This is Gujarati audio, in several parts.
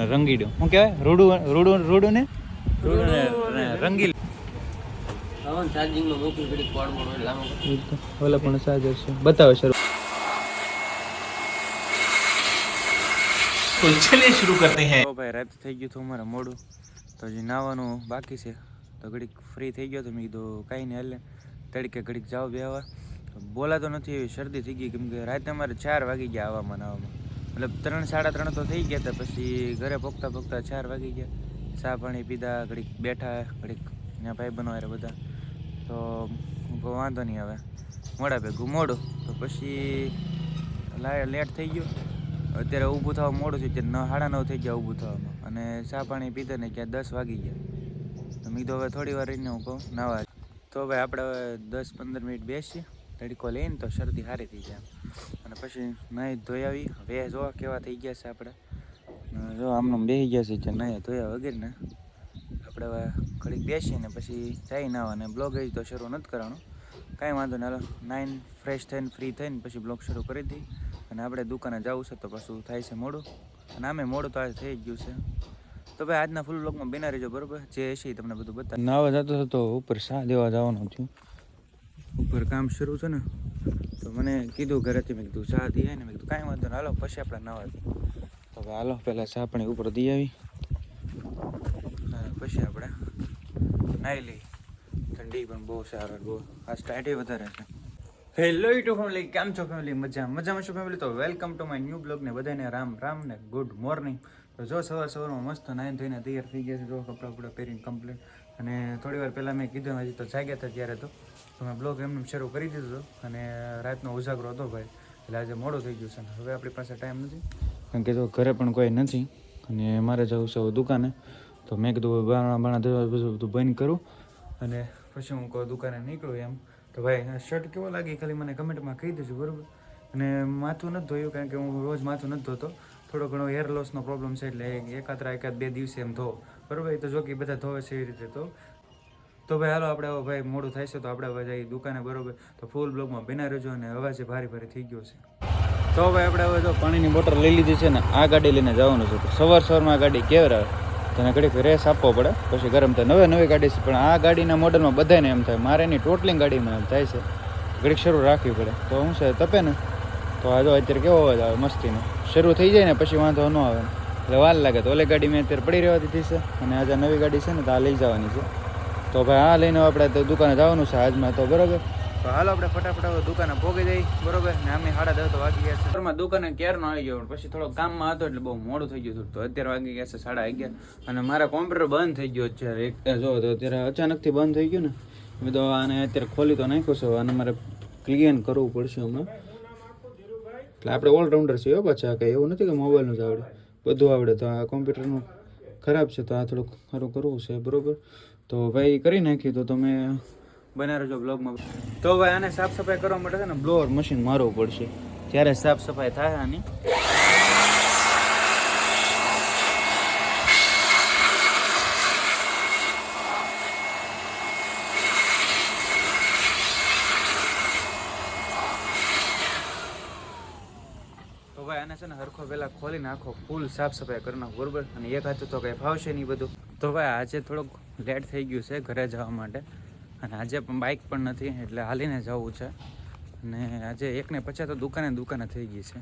રંગીડું. શું કહેવાય? રૂડું રૂડું રૂડું ને? રૂડું ને પણ ચાર્જર છે. બતાવો સર તો ચલે શરૂ કરતે હૈ. ઓ ભાઈ રાત થઈ ગયું તો અમારે મોડું. તો હજી નાવાનું બાકી છે. તો ઘડીક ફ્રી થઈ ગયો તો મેં કીધું કાંઈ નહીં હાલે. તડકે ઘડીક જાઓ બેહવા. બોલાતો નથી એવી શરદી થઈ ગઈ. કેમ કે રાતે અમારે ચાર વાગી ગયા આવવામાં નાવામાં મતલબ ત્રણ, સાડા ત્રણ તો થઈ ગયા હતા પછી ઘરે પગતા પગતા ચાર વાગી ગયા. ચા પાણી પીધા, ઘડીક બેઠા, ઘડીક ત્યાં ભાઈ બનવા બધા. તો વાંધો નહીં હવે. મોડા ભેગું મોડું. તો પછી લેટ થઈ ગયો. અત્યારે ઊભું થવા મોડું છે ત્યારે નવ, સાડા નવ થઈ ગયા ઊભું થવામાં. અને ચા પાણી પીધા ને ક્યાં દસ વાગી ગયા. તો મીધો હવે થોડી વાર રહીને હું કહું, નાવા. તો ભાઈ આપણે હવે દસ, પંદર મિનિટ બેસીએ. તડકો લઈને તો શરદી સારી થઈ જાય. અને પછી નાહી ધોઈ આવી. હવે જો કેવા થઈ ગયા છે આપણે જો આમને બેસી ગયા છે કે નાહી ધોયા વગેરે ને. આપણે હવે ઘડીક બેસીને પછી જઈ નાવા અને બ્લોગ એ તો શરૂ નથી કરવાનું. કાંઈ વાંધો નહીં હાલો. નાઈન ફ્રેશ થઈને ફ્રી થઈને પછી બ્લોગ શરૂ કરી દઈ અને આપણે દુકાને જવું છે તો પાછું થાય છે મોડું. અને આમે મોડું તો આજે થઈ જ ગયું છે. તો ભાઈ આજના ફૂલ બ્લોગમાં બિના રહેજો બરોબર? જે હશે તમને બધું બતા નાવા જતો હતો ઉપર સા દેવા જવાનું થયું. ઉપર કામ શરૂ છે ને. મને કીધું ઘરેથી, મેં કીધું ચા દઈ ને મેં કીધું કાંઈ વાંધો નહીં. હાલો, પછી આપણે નવા તો હવે હાલો, પહેલાં ચા પાણી ઉપર દઈ આવી. પછી આપણે નાહી લઈ ઠંડી પણ બહુ સારો બહુ. આ સ્ટાર્ટે વધારે છે. હેલો યુટ્યુબ ફેમિલી કેમ છો ફેમિલી મજા મજામાં છો ફેમિલી તો welcome to my new blog ને બધાને રામ રામ ને ગુડ મોર્નિંગ તો જો સવાર સવારમાં મસ્ત નાઈન ધોઈને તૈયાર થઈ ગયા છે, જો કપડાં કપડાં પહેરીને કમ્પ્લીટ અને થોડી વાર પહેલાં મેં કીધું હજી તો જાગ્યા હતા ત્યારે તો. તો મેં બ્લોગ એમને શરૂ કરી દીધો હતો અને રાતનો ઉજાગરો હતો ભાઈ. એટલે આજે મોડું થઈ ગયું છે. હવે આપણી પાસે ટાઈમ નથી. કારણ કે જો ઘરે પણ કોઈ નથી અને મારે જવું છે દુકાને, તો મેં કીધું બાણા બાણા ધોવા બધું બધું કરું અને પછી હું કહું દુકાને નીકળું એમ. તો ભાઈ શર્ટ કેવો લાગે ખાલી મને કમેન્ટમાં કહી દેજો, બરાબર? અને માથું નથી ધોયું કારણ કે હું રોજ માથું નથી ધોતો. થોડો ઘણો હેર લોસનો પ્રોબ્લેમ છે એટલે એકાત્રા એકાદ બે દિવસે એમ ધો બરાબર? એ તો જો બધા ધોવે છે એવી રીતે તો. તો ભાઈ હાલો, આપણે ભાઈ મોડું થાય છે તો આપણે હવે દુકાને, બરોબર? તો ફૂલ બ્લોગમાં બિના રહેજો અને અવાજ ભારે ભારે થઈ ગયો છે. તો ભાઈ આપણે હવે જો પાણીની બોટલ લઈ લીધી છે ને, આ ગાડી લઈને જવાનું છે. તો સવાર સવારમાં આ ગાડી કેવરાવે તને ઘડીક રેસ આપવો પડે. પછી ગરમ થાય. નવે નવી ગાડી છે, પણ આ ગાડીના મોડલમાં બધાને એમ થાય. મારે એની ટોટલિંગ ગાડીમાં એમ થાય છે. ઘડીક શરૂ રાખવી પડે. તો શું છે, તપે ને? તો આ જો અત્યારે કેવો અવાજ આવે, મસ્તીનો. શરૂ થઈ જાય ને પછી વાંધો ન આવે. એટલે વાર લાગે તો. ઓલે ગાડી મેં અત્યારે પડી રહેવા દીધી છે અને આજે નવી ગાડી છે ને, તો આ લઈ જવાની છે. તો ભાઈ આ લઈને આપણે તો દુકાને જવાનું છે આજમાં તો, બરોબર? તો હાલો આપણે ફટાફટ હવે દુકાને પોગી જઈ, બરોબર? ને અમે સાડા દસ વાગી ગયા છે. ઘરમાં દુકાને ક્યારનો આવી ગયો પછી થોડો કામમાં હતો એટલે બહુ મોડું થઈ ગયું તો અત્યારે વાગી ગયા છે સાડા અગિયાર. અને મારા કોમ્પ્યુટર બંધ થઈ ગયો અત્યારે. એક જો, તો અત્યારે અચાનકથી બંધ થઈ ગયું ને. મેં તો આને અત્યારે ખોલી તો નાખ્યું છે. અને મારે ક્લિયર કરવું પડશે હમણાં. એટલે આપણે ઓલરાઉન્ડર છીએ પાછા, કંઈ એવું નથી કે મોબાઈલનું જ આવડે. બધું આવડે તો આ કોમ્પ્યુટરનું ખરાબ છે તો આ થોડુંક સારું કરવું છે, બરાબર? તો ભાઈ કરી નાખ્યું તો તમે બના રહેજો બ્લોગમાં તો ભાઈ આને સાફ સફાઈ કરવા માટે છે ને બ્લોઅર મશીન મારવું પડશે. ત્યારે સાફ સફાઈ થાય આની તો ભાઈ આને છે ને હરખો પહેલા ખોલીને આખો ફૂલ સાફ સફાઈ કરી નાખો, બરોબર? અને એક હાથે તો કંઈ ફાવશે નહીં બધું. તો ભાઈ, આજે થોડોક લેટ થઈ ગયું છે ઘરે જવા માટે. અને આજે પણ બાઇક પણ નથી, એટલે હાલીને જવું છે. અને આજે એકને પછી તો દુકાને દુકાને થઈ ગઈ છે.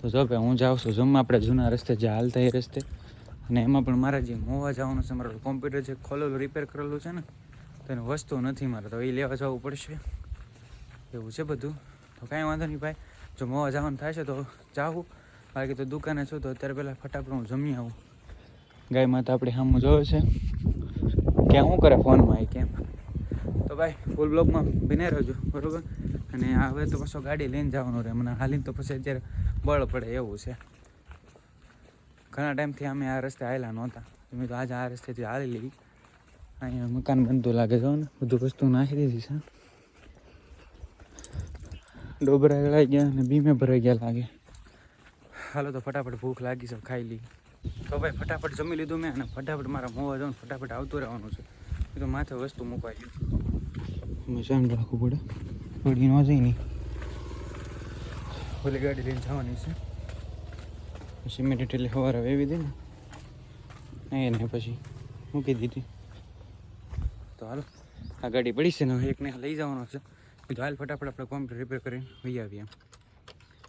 તો જો ભાઈ, હું જાઉં છું જમવા. આપણે જૂના રસ્તે જે હાલતા એ રસ્તે. અને એમાં પણ મારા જે મોવા જવાનું છે, મારું કોમ્પ્યુટર જે ખોલેલું રિપેર કરેલું છે ને તેને વસ્તુ નથી મારે. તો એ લેવા જવું પડશે. એવું છે બધું? તો કાંઈ વાંધો નહીં ભાઈ. જો મોવા જવાનું થાય છે તો જાવું બાકી તો દુકાને છું તો અત્યારે પહેલાં ફટાફટ હું જમી આવું. ગાય માતા આપણે સામું જોયો છે. ક્યાં શું કરે ફોનમાં એ કેમ તો ભાઈ ફૂલ બ્લોકમાં બિને રહેજો, બરાબર? અને હવે તો પાછો ગાડી લઈને જવાનું રહે. મને હાલીને તો પછી અત્યારે બળ પડે એવું છે. ઘણા ટાઈમથી અમે આ રસ્તે આવેલા નહોતા. મેં તો આજે આ રસ્તેથી હાલી લીધી. અહીંયા મકાન બનતું લાગે છે ને? બધું વસ્તુ નાખી દીધી છે. ડોબરા ગળાઈ ગયા અને બીમે ભરાઈ ગયા લાગે. હાલો તો ફટાફટ ભૂખ લાગી છે ખાઈ લઈ તો ભાઈ ફટાફટ જમી લીધું મેં અને ફટાફટ મારા મોવા જવાનું ફટાફટ આવતું રહેવાનું છે. એ તો માથે વસ્તુ મુકાઈ ગયું ધ્યાન રાખવું પડે. પડી ન જઈ નહીં ઓલી ગાડી લઈને જવાની છે. સિમેન્ટ એટલે સવારે વેવી દે ને. એને પછી મૂકી દીધી. તો હાલ આ ગાડી પડી છે ને એકને લઈ જવાનો છે. કીધું હાલ ફટાફટ આપણે કોમ્પ્યુટર રિપેર કરીને વહી આવીએ.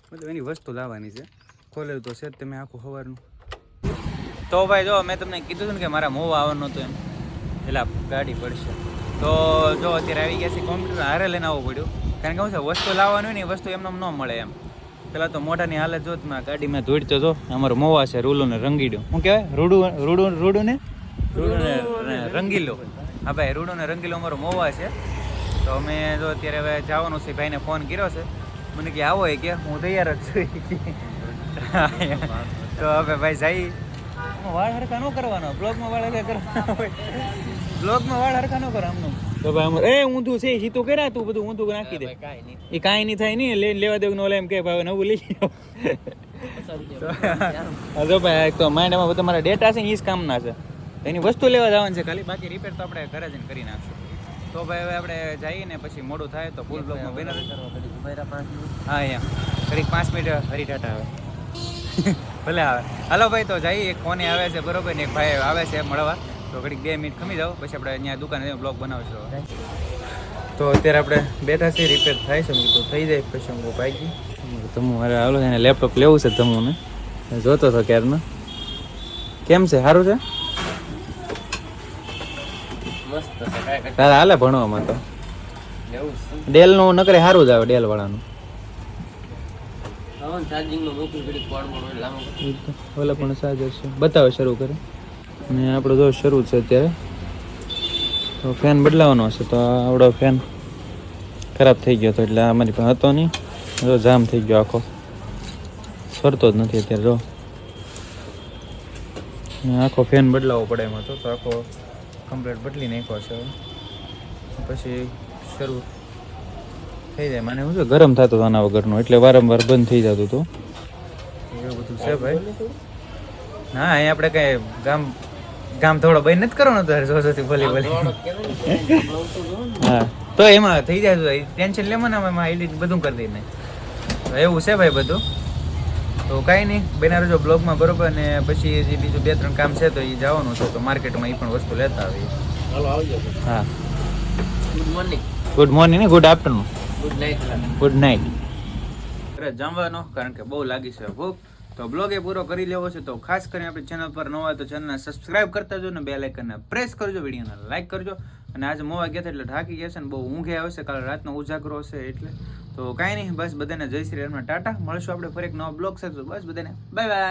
મતલબ એની વસ્તુ લાવવાની છે. ખોલેલું તો છે જ તમે આખું સવારનું તો ભાઈ જો મેં તમને કીધું હતું ને કે મારા મોવા આવવાનું હતું એમ. પેલા ગાડી પડશે. તો જો અત્યારે આવી ગયા છે કોમ્પ્યુટર હારે લઈને આવવું પડ્યું. કારણ કે શું છે વસ્તુ લાવવાની હોય ને એ વસ્તુ એમને ન મળે એમ. પેલા તો મોઢાની હાલત જો તમે ગાડી ગાડીમાં ધોઈડ તો જો અમારો મોવા છે રૂલું ને રંગીડું શું કહેવાય? રૂડું રૂડું રૂડું ને રૂડું ને રંગીલો. હા ભાઈ રૂડું ને રંગીલો અમારો મોવા છે. તો અમે જો અત્યારે હવે જવાનું છે ભાઈને ફોન કર્યો છે. મને કે આવો એ કે હું તૈયાર જ છું. તો હવે ભાઈ જઈ વાળ હરખા ન કરવાનો. બ્લોગમાં વાળ હરખા કરવાનો બ્લોગમાં વાળ હરખા ન કરો આમનું. તો ભાઈ અમર એ ઊંધું છે સીતું કર્યા તું બધું ઊંધું નાખી દે. કાંઈ નહીં. એ કાંઈ નહીં થાય નહીં લઈને લેવા દેવું ઓલા એમ કે ભાઈ નવું લઈ લો હા જો ભાઈ એક તો માઇન્ડમાં બધા મારા ડેટા છે ને એ જ કામના છે. એની વસ્તુ લેવા જવાનું છે ખાલી બાકી રિપેર તો આપણે ઘરે જઈને કરી નાખશું. તો ભાઈ હવે આપણે જઈએ ને પછી મોડું થાય તો ફૂલ બ્લોકમાં બને હા અહીંયા ઘડીક પાંચ મિનિટ હરી ટાટા આવે ભલે આવે. હાલો ભાઈ તો જઈએ. એક ફોને આવે છે બરોબર ને એક ભાઈ આવે છે મળવા. તો ઘડીક બે મિનિટ ખમી જાઓ. પછી આપણે અહીંયા દુકાને બ્લોગ બનાવશું તો અત્યારે આપણે બેઠા છીએ રિપેર થાય છે. તો કીધું થઈ જાય પછી હું ભાઈ ગઈ તમુ મારે હાલો એને લેપટોપ લેવું છે તમુને. જોતો હતો ક્યારનો. કેમ છે? સારું છે? છે તારે હાલે ભણવામાં તો? છે. ડેલનું નકરે સારું જ આવે ડેલ વાળાનું હવે ચાર્જિંગમાં મૂકું ઘડીક પડમણ હોય લાંબો ઓલા પણ સાજર છે. બતાવે શરૂ કરે. અને આપણો જો શરૂ છે અત્યારે. તો ફેન બદલાવાનો હશે, તો આવડો ફેન ખરાબ થઈ ગયો હતો, એટલે અમારી પાસે હતો નહીં. જો જામ થઈ ગયો આખો. ફરતો જ નથી અત્યારે, જો. આખો ફેન બદલાવવો પડે એમાં તો. આખો કમ્પ્લેટ બદલી નાખ્યો છે પછી શરૂ થઈ જાય. મને શું છે ગરમ થતો હતો આના વગરનો એટલે વારંવાર બંધ થઈ જતું હતું. એવું બધું છે ભાઈ? ના અહીં આપણે કઈ ગામ ગામ થોડો બંધ નથી કરવાનો તારે જો જોથી ભલી ભલી હા તો એમાં થઈ જાય તો ટેન્શન લેમાં ને એમાં એડિટ બધું કરી દઈને. તો એવું છે ભાઈ બધું. તો કાંઈ નહીં બેના રજો બ્લોગમાં બરોબર ને પછી જે બીજું બે ત્રણ કામ છે તો એ જવાનું છે તો માર્કેટમાં એ પણ વસ્તુ લેતા આવીએ. હાલો હા. ગુડ મોર્નિંગ ગુડ મોર્નિંગ ને good afternoon good night good night અરે જમવાનો કારણ કે બહુ લાગી છે ભૂખ. તો બ્લોગ એ પૂરો કરી લેવો છે. તો ખાસ કરીને આપણી ચેનલ પર નવા હોય તો ચેનલને સબસ્ક્રાઇબ કરતા જો ને બે લાઇકનને પ્રેસ કરજો વિડીયોને લાઇક કરજો. અને આજે મોવા ગયા હતા એટલે થાકી ગયા છે ને બહુ ઊંઘે આવશે. કાલે રાતનો ઉજાગરો હશે એટલે. તો કાંઈ નહીં બસ બધાને જય શ્રી રામના ટાટા. મળશું આપણે ફરી એક નવા બ્લોગ સાથે. બસ બધાને. Bye bye